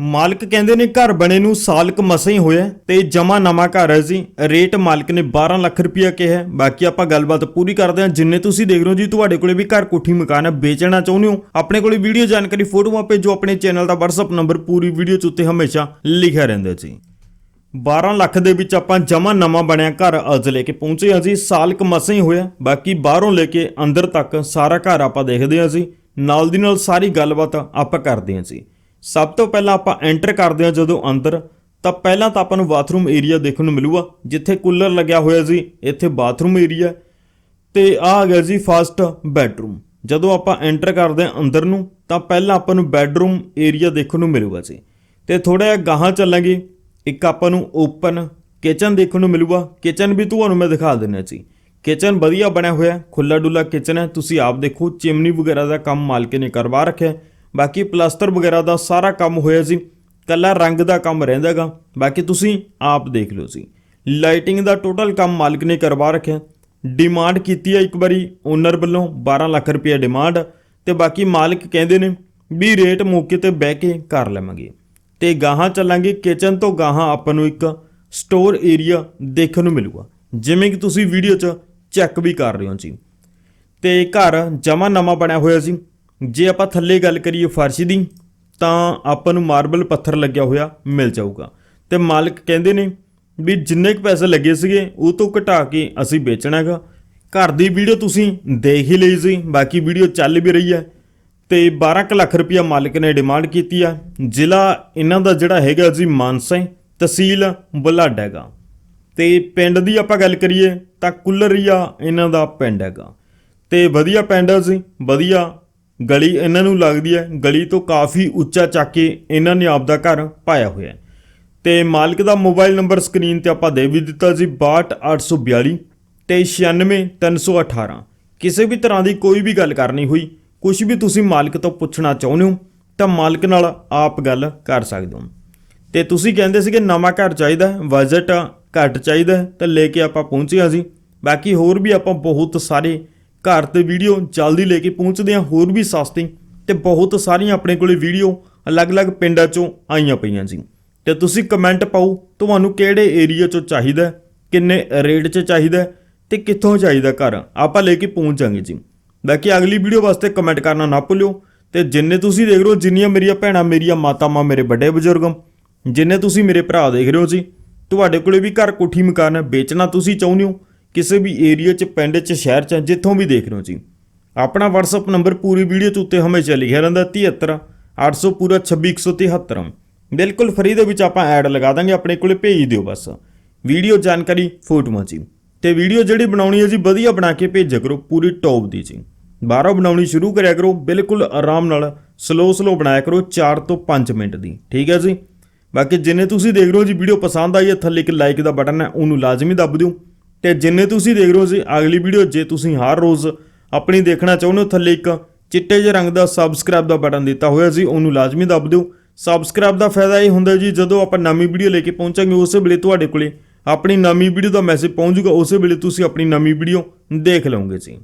ਮਾਲਕ ਕਹਿੰਦੇ ਨੇ ਘਰ ਬਣੇ ਨੂੰ ਸਾਲ ਕ ਮਸਾਂ ਹੀ ਹੋਇਆ ਤੇ ਜਮਾ ਨਵਾਂ ਘਰ ਹੈ ਜੀ। ਰੇਟ ਮਾਲਕ ਨੇ 12 ਲੱਖ ਰੁਪਇਆ ਕਿਹਾ। ਬਾਕੀ ਆਪਾਂ ਗੱਲਬਾਤ ਪੂਰੀ ਕਰਦੇ ਹਾਂ। ਜਿੰਨੇ ਤੁਸੀਂ ਦੇਖ ਰਹੇ ਹੋ ਜੀ, ਤੁਹਾਡੇ ਕੋਲੇ ਵੀ ਘਰ ਕੋਠੀ ਮਕਾਨ ਹੈ, ਵੇਚਣਾ ਚਾਹੁੰਦੇ ਹੋ, ਆਪਣੇ ਕੋਲੇ ਵੀਡੀਓ ਜਾਣਕਾਰੀ, ਫੋਟੋਆਂ ਭੇਜੋ, ਆਪਣੇ ਚੈਨਲ ਦਾ WhatsApp ਨੰਬਰ ਪੂਰੀ ਵੀਡੀਓ ਚ ਉੱਤੇ ਹਮੇਸ਼ਾ ਲਿਖਿਆ ਰਹਿੰਦਾ ਜੀ। 12 ਲੱਖ ਦੇ ਵਿੱਚ ਆਪਾਂ ਜਮਾ ਨਵਾਂ ਬਣਿਆ ਘਰ ਅੱਜ ਲੈ ਕੇ ਪਹੁੰਚੇ ਹਾਂ ਜੀ। ਸਾਲ ਕ ਮਸਾਂ ਹੀ ਹੋਇਆ। ਬਾਕੀ ਬਾਹਰੋਂ ਲੈ ਕੇ ਅੰਦਰ ਤੱਕ ਸਾਰਾ ਘਰ ਆਪਾਂ ਦੇਖਦੇ ਹਾਂ ਜੀ। ਨਾਲ ਦੀ ਨਾਲ ਸਾਰੀ ਗੱਲਬਾਤ ਆਪਾਂ ਕਰਦੇ ਹਾਂ ਜੀ। ਸਭ ਤੋਂ ਪਹਿਲਾਂ ਆਪਾਂ ਐਂਟਰ ਕਰਦੇ ਹਾਂ ਜਦੋਂ ਅੰਦਰ, ਤਾਂ ਪਹਿਲਾਂ ਤਾਂ ਆਪਾਂ ਨੂੰ ਬਾਥਰੂਮ ਏਰੀਆ ਦੇਖਣ ਨੂੰ ਮਿਲੂਗਾ, ਜਿੱਥੇ ਕੂਲਰ ਲੱਗਿਆ ਹੋਇਆ ਸੀ, ਇੱਥੇ ਬਾਥਰੂਮ ਏਰੀਆ ਤੇ ਆ ਆ ਗਿਆ ਜੀ ਫਸਟ ਬੈਡਰੂਮ ਜਦੋਂ ਆਪਾਂ ਐਂਟਰ ਕਰਦੇ ਹਾਂ ਅੰਦਰ ਨੂੰ, ਤਾਂ ਪਹਿਲਾਂ ਆਪਾਂ ਨੂੰ ਬੈਡਰੂਮ ਏਰੀਆ ਦੇਖਣ ਨੂੰ ਮਿਲੂਗਾ ਜੀ। ਤੇ ਥੋੜਾ ਜਿਹਾ ਗਾਹਾਂ ਚੱਲਾਂਗੇ, ਇੱਕ ਆਪਾਂ ਨੂੰ ਓਪਨ ਕਿਚਨ ਦੇਖਣ ਨੂੰ ਮਿਲੂਗਾ। ਕਿਚਨ ਵੀ ਤੁਹਾਨੂੰ ਮੈਂ ਦਿਖਾ ਦਿੰਦਾ ਜੀ। ਕਿਚਨ ਵਧੀਆ ਬਣਿਆ ਹੋਇਆ ਖੁੱਲਾ ਡੁੱਲਾ ਕਿਚਨ ਹੈ। ਤੁਸੀਂ ਆਪ ਦੇਖੋ ਚਿਮਨੀ ਵਗੈਰਾ ਦਾ ਕੰਮ ਮਾਲਕੇ ਨੇ ਕਰਵਾ ਰੱਖਿਆ ਬਾਕੀ ਪਲਾਸਟਰ ਵਗੈਰਾ ਦਾ ਸਾਰਾ ਕੰਮ ਹੋਇਆ ਸੀ। ਕੱਲਾ ਰੰਗ ਦਾ ਕੰਮ ਰਹਿੰਦਾਗਾ। ਬਾਕੀ ਤੁਸੀਂ ਆਪ ਦੇਖ ਲਓ ਜੀ। ਲਾਈਟਿੰਗ ਦਾ ਟੋਟਲ ਕੰਮ ਮਾਲਕ ਨੇ ਕਰਵਾ ਰੱਖਿਆ। ਡਿਮਾਂਡ ਕੀਤੀ ਹੈ ਇੱਕ ਵਾਰੀ ਓਨਰ ਵੱਲੋਂ 12 ਲੱਖ ਰੁਪਏ ਡਿਮਾਂਡ ਤੇ ਬਾਕੀ ਮਾਲਕ ਕਹਿੰਦੇ ਨੇ ਵੀ ਰੇਟ ਮੌਕੇ ਤੇ ਬਹਿ ਕੇ ਕਰ ਲਵਾਂਗੇ। ਤੇ ਗਾਹਾਂ ਚੱਲਾਂਗੇ ਕਿਚਨ ਤੋਂ ਗਾਹਾਂ ਆਪਾਂ ਨੂੰ ਇੱਕ ਸਟੋਰ ਏਰੀਆ ਦੇਖਣ ਨੂੰ ਮਿਲੂਗਾ। ਜਿਵੇਂ ਕਿ ਤੁਸੀਂ ਵੀਡੀਓ 'ਚ ਚੈੱਕ ਵੀ ਕਰ ਰਹੇ ਹੋ ਜੀ। ਤੇ ਘਰ ਜਮਾ ਨਵਾਂ ਬਣਿਆ ਹੋਇਆ ਸੀ। ਜੇ ਆਪਾਂ ਥੱਲੇ ਗੱਲ ਕਰੀਏ ਫਰਸ਼ ਦੀ ਤਾਂ ਆਪਾਂ ਨੂੰ ਮਾਰਬਲ ਪੱਥਰ ਲੱਗਿਆ ਹੋਇਆ ਮਿਲ ਜਾਊਗਾ। ਤੇ ਮਾਲਕ ਕਹਿੰਦੇ ਨੇ ਵੀ ਜਿੰਨੇ ਕੁ ਪੈਸੇ ਲੱਗੇ ਸੀਗੇ ਉਹ ਤੋਂ ਘਟਾ ਕੇ ਅਸੀਂ ਵੇਚਣਾ ਹੈਗਾ। ਘਰ ਦੀ ਵੀਡੀਓ ਤੁਸੀਂ ਦੇਖ ਹੀ ਲਈ ਸੀ ਬਾਕੀ ਵੀਡੀਓ ਚੱਲ ਵੀ ਰਹੀ ਹੈ। ਤੇ 12 ਕੁ ਲੱਖ ਰੁਪਇਆ ਮਾਲਕ ਨੇ ਡਿਮਾਂਡ ਕੀਤੀ ਆ। ਜ਼ਿਲ੍ਹਾ ਇਹਨਾਂ ਦਾ ਜਿਹੜਾ ਹੈਗਾ ਜੀ ਮਾਨਸਾ ਹੈ, ਤਹਿਸੀਲ ਬੁਲਾਡਾ ਹੈਗਾ। ਤੇ ਪਿੰਡ ਦੀ ਆਪਾਂ ਗੱਲ ਕਰੀਏ ਤਾਂ ਕੁੱਲਰੀਆ ਇਹਨਾਂ ਦਾ ਪਿੰਡ ਹੈਗਾ। ਤੇ ਵਧੀਆ ਪਿੰਡ ਹੈ ਜੀ ਵਧੀਆ ਗਲੀ ਇਹਨਾਂ ਨੂੰ ਲੱਗਦੀ ਹੈ, ਗਲੀ ਤੋਂ ਕਾਫੀ ਉੱਚਾ ਚੱਕ ਕੇ ਇਹਨਾਂ ਨੇ ਆਪਦਾ ਘਰ ਪਾਇਆ ਹੋਇਆ ਹੈ। ਤੇ ਮਾਲਕ ਦਾ ਮੋਬਾਈਲ ਨੰਬਰ ਸਕਰੀਨ ਤੇ ਆਪਾਂ ਦੇ ਵੀ ਦਿੱਤਾ ਜੀ 62842 ਤੇ 96318 ਕਿਸੇ ਵੀ ਤਰ੍ਹਾਂ ਦੀ ਕੋਈ ਵੀ ਗੱਲ ਕਰਨੀ ਹੋਈ ਕੁਝ ਵੀ ਤੁਸੀਂ ਮਾਲਕ ਤੋਂ ਪੁੱਛਣਾ ਚਾਹੁੰਦੇ ਹੋ, ਤਾਂ ਮਾਲਕ ਨਾਲ ਆਪ ਗੱਲ ਕਰ ਸਕਦੇ ਹੋ। ਤੇ ਤੁਸੀਂ ਕਹਿੰਦੇ ਸੀਗੇ ਨਵਾਂ ਘਰ ਚਾਹੀਦਾ ਹੈ ਬਜਟ ਘੱਟ ਚਾਹੀਦਾ ਹੈ, ਤਾਂ ਲੈ ਕੇ ਆਪਾਂ ਪਹੁੰਚੇ ਹਾਂ ਜੀ। ਬਾਕੀ ਹੋਰ ਵੀ ਆਪਾਂ ਬਹੁਤ ਸਾਰੇ ਘਰ ਤੇ ਵੀਡੀਓ ਜਲਦੀ ਲੈ ਕੇ ਪਹੁੰਚਦੇ ਹਾਂ, ਹੋਰ ਵੀ ਸਸਤੀ ਤੇ ਬਹੁਤ ਸਾਰੀਆਂ ਆਪਣੇ ਕੋਲੇ ਵੀਡੀਓ ਅਲੱਗ-ਅਲੱਗ ਪਿੰਡਾਂ ਚੋਂ ਆਈਆਂ ਪਈਆਂ ਜੀ ਤੇ ਤੁਸੀਂ ਕਮੈਂਟ ਪਾਓ, ਤੁਹਾਨੂੰ ਕਿਹੜੇ ਏਰੀਆ ਚੋਂ ਚਾਹੀਦਾ ਕਿੰਨੇ ਰੇਟ 'ਚ ਚਾਹੀਦਾ ਹੈ ਤੇ ਕਿੱਥੋਂ ਚਾਹੀਦਾ ਘਰ, ਆਪਾਂ ਲੈ ਕੇ ਪਹੁੰਚ ਜਾਾਂਗੇ ਜੀ। ਬਾਕੀ ਅਗਲੀ ਵੀਡੀਓ ਵਾਸਤੇ ਕਮੈਂਟ ਕਰਨਾ ਨਾ ਭੁੱਲਿਓ ਤੇ ਜਿੰਨੇ ਤੁਸੀਂ ਦੇਖ ਰਹੇ ਹੋ, ਜਿੰਨੀਆਂ ਮੇਰੀਆਂ ਭੈਣਾਂ, ਮੇਰੀਆਂ ਮਾਤਾਵਾਂ, ਮੇਰੇ ਵੱਡੇ ਬਜ਼ੁਰਗ, ਜਿੰਨੇ ਤੁਸੀਂ ਮੇਰੇ ਭਰਾ ਦੇਖ ਰਹੇ ਹੋ ਜੀ, ਤੁਹਾਡੇ ਕੋਲੇ ਵੀ ਘਰ ਕੋਠੀ ਮਕਾਨ ਹੈ, ਵੇਚਣਾ ਤੁਸੀਂ ਚਾਹੁੰਦੇ ਹੋ ਕਿਸੇ ਵੀ ਏਰੀਆ 'ਚ, ਪਿੰਡ 'ਚ, ਸ਼ਹਿਰ 'ਚ, ਜਿੱਥੋਂ ਵੀ ਦੇਖ ਰਹੇ ਹੋ ਜੀ। ਆਪਣਾ WhatsApp ਨੰਬਰ ਪੂਰੀ ਵੀਡੀਓ 'ਚ ਉੱਤੇ ਹਮੇਸ਼ਾ ਲਿਖਿਆ ਰਹਿੰਦਾ 73 800 ਪੂਰਾ 26173 ਬਿਲਕੁਲ ਫ੍ਰੀ ਦੇ ਵਿੱਚ ਆਪਾਂ ਐਡ ਲਗਾ ਦਾਂਗੇ, ਆਪਣੇ ਕੋਲੇ ਭੇਜ ਦਿਓ ਬਸ। ਵੀਡੀਓ ਜਾਣਕਾਰੀ ਫੋਟੋਆਂ ਜੀ ਤੇ ਵੀਡੀਓ ਜਿਹੜੀ ਬਣਾਉਣੀ ਹੈ ਜੀ, ਵਧੀਆ ਬਣਾ ਕੇ ਭੇਜਿਆ ਕਰੋ, ਪੂਰੀ ਟੌਪ ਦੀ ਜੀ। ਬਾਹਰੋਂ ਬਣਾਉਣੀ ਸ਼ੁਰੂ ਕਰਿਆ ਕਰੋ, ਬਿਲਕੁਲ ਆਰਾਮ ਨਾਲ ਸਲੋ ਸਲੋ ਬਣਾਇਆ ਕਰੋ 4 ਤੋਂ 5 ਮਿੰਟ ਦੀ। ਠੀਕ ਹੈ ਜੀ? ਬਾਕੀ ਜਿੰਨੇ ਤੁਸੀਂ ਦੇਖ ਰਹੇ ਹੋ ਜੀ ਵੀਡੀਓ ਪਸੰਦ ਆਈ ਹੈ, ਥੱਲੇ ਇੱਕ ਲਾਈਕ ਦਾ ਬਟਨ ਹੈ, ਉਹਨੂੰ ਲਾਜ਼ਮੀ ਦੱਬ ਦਿਓ। ਤੇ ਜਿੰਨੇ ਤੁਸੀਂ ਦੇਖ ਰਹੇ ਹੋ ਜੀ, ਅਗਲੀ ਵੀਡੀਓ ਜੇ ਤੁਸੀਂ ਹਰ ਰੋਜ਼ ਆਪਣੀ ਦੇਖਣਾ ਚਾਹੁੰਦੇ ਹੋ, ਥੱਲੇ ਇੱਕ ਚਿੱਟੇ ਜਿਹੇ ਰੰਗ ਦਾ ਸਬਸਕ੍ਰਾਈਬ ਦਾ ਬਟਨ ਦਿੱਤਾ ਹੋਇਆ ਜੀ, ਉਹਨੂੰ ਲਾਜ਼ਮੀ ਦੱਬ ਦਿਓ। ਸਬਸਕ੍ਰਾਈਬ ਦਾ ਫਾਇਦਾ ਇਹ ਹੁੰਦਾ ਜੀ, ਜਦੋਂ ਆਪਾਂ ਨਵੀਂ ਵੀਡੀਓ ਲੈ ਕੇ ਪਹੁੰਚਾਂਗੇ, ਉਸੇ ਵੇਲੇ ਤੁਹਾਡੇ ਕੋਲੇ ਆਪਣੀ ਨਵੀਂ ਵੀਡੀਓ ਦਾ ਮੈਸੇਜ ਪਹੁੰਚੂਗਾ ਉਸੇ ਵੇਲੇ ਤੁਸੀਂ ਆਪਣੀ ਨਵੀਂ ਵੀਡੀਓ ਦੇਖ ਲਓਗੇ ਜੀ।